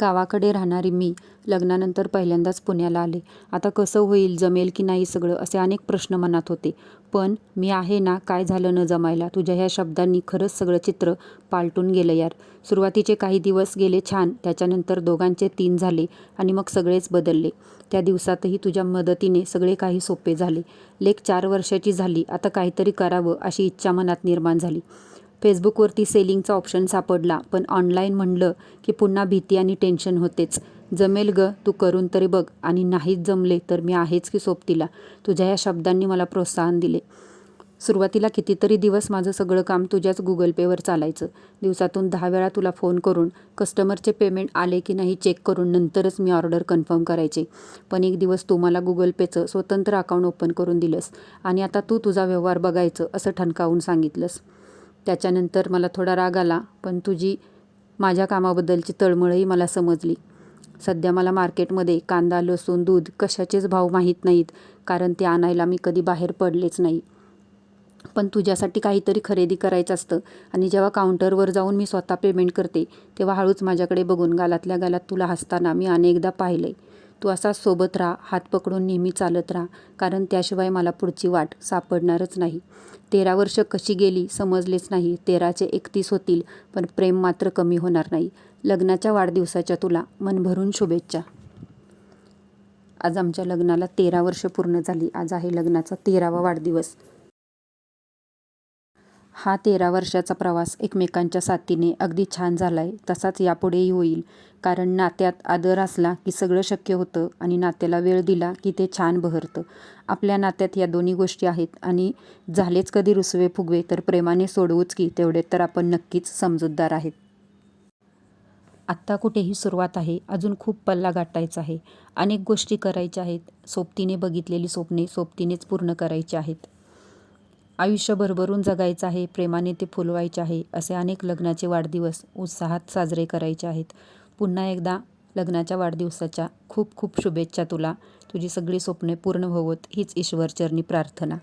गावाकडे राहणारी मी लग्नानंतर पहिल्यांदाच पुण्याला आले. आता कसं होईल, जमेल की नाही सगळं असे अनेक प्रश्न मनात होते. पण मी आहे ना, काय झालं न जमायला? तुझ्या ह्या शब्दांनी खरंच सगळं चित्र पालटून गेलं यार. सुरुवातीचे काही दिवस गेले छान, त्याच्यानंतर दोघांचे तीन झाले आणि मग सगळेच बदलले. त्या दिवसातही तुझ्या मदतीने सगळे काही सोपे झाले. लेक चार वर्षाची झाली, आता काहीतरी करावं अशी इच्छा मनात निर्माण झाली. फेसबुकवरती सेलिंगचा ऑप्शन सापडला, पण ऑनलाईन म्हणलं की पुन्हा भीती आणि टेन्शन होतेच. जमेल गं, तू करून तरी बघ आणि नाहीच जमले तर मी आहेच की सोबतीला. तुझ्या या शब्दांनी मला प्रोत्साहन दिले. सुरुवातीला कितीतरी दिवस माझं सगळं काम तुझ्याच गुगल पेवर चालायचं. दिवसातून दहा वेळा तुला फोन करून कस्टमरचे पेमेंट आले की नाही चेक करून नंतरच मी ऑर्डर कन्फर्म करायचे. पण एक दिवस तू मला गुगल पेचं स्वतंत्र अकाउंट ओपन करून दिलंस आणि आता तू तुझा व्यवहार बघायचं असं ठणकावून सांगितलंस. त्याच्यानंतर मला थोडा राग आला, पण तुझी माझ्या कामाबद्दलची तळमळही मला समजली. सध्या मला मार्केटमध्ये कांदा, लसूण, दूध कशाचेच भाव माहीत नाहीत, कारण ते आणायला मी कधी बाहेर पडलेच नाही. पण तुझ्यासाठी काहीतरी खरेदी करायचं असतं आणि जेव्हा काउंटरवर जाऊन मी स्वतः पेमेंट करते, तेव्हा हळूच माझ्याकडे बघून गालातल्या गालात तुला हसताना मी अनेकदा पाहिलंय. तू असाच सोबत राहा, हात पकडून नेहमी चालत राहा, कारण त्याशिवाय मला पुढची वाट सापडणारच नाही. तेरा वर्षं कशी गेली समजलेच नाही. तेराचे एकतीस होतील, पण प्रेम मात्र कमी होणार नाही. लग्नाच्या वाढदिवसाच्या तुला मनभरून शुभेच्छा. आज आमच्या लग्नाला तेरा वर्ष पूर्ण झाली. आज आहे लग्नाचा तेरावा वाढदिवस. हा तेरा वर्षाचा प्रवास एकमेकांच्या साथीने अगदी छान झालाय. तसाच यापुढेही होईल. कारण नात्यात आदर असला की सगळं शक्य होतं आणि नात्याला वेळ दिला की ते छान बहरतं. आपल्या नात्यात या दोन्ही गोष्टी आहेत आणि झालेच कधी रुसवे-फुगवे तर प्रेमाने सोडवूच की तेवढे तर आपण नक्कीच समजूतदार आहेत. आत्ता कुठेही सुरुवात आहे. अजून खूप पल्ला गाठायचा आहे. अनेक गोष्टी करायच्या आहेत. सोबतीने बघितलेली स्वप्ने सोबतीनेच पूर्ण करायची आहेत. आयुष्य भरभरून जगायचं आहे, प्रेमाने ते फुलवायचे आहे. असे अनेक लग्नाचे वाढदिवस उत्साहात साजरे करायचे आहेत. पुन्हा एकदा लग्नाच्या वाढदिवसाच्या खूप खूप शुभेच्छा तुला. तुझी सगळी स्वप्ने पूर्ण होवोत हीच ईश्वरचरणी प्रार्थना.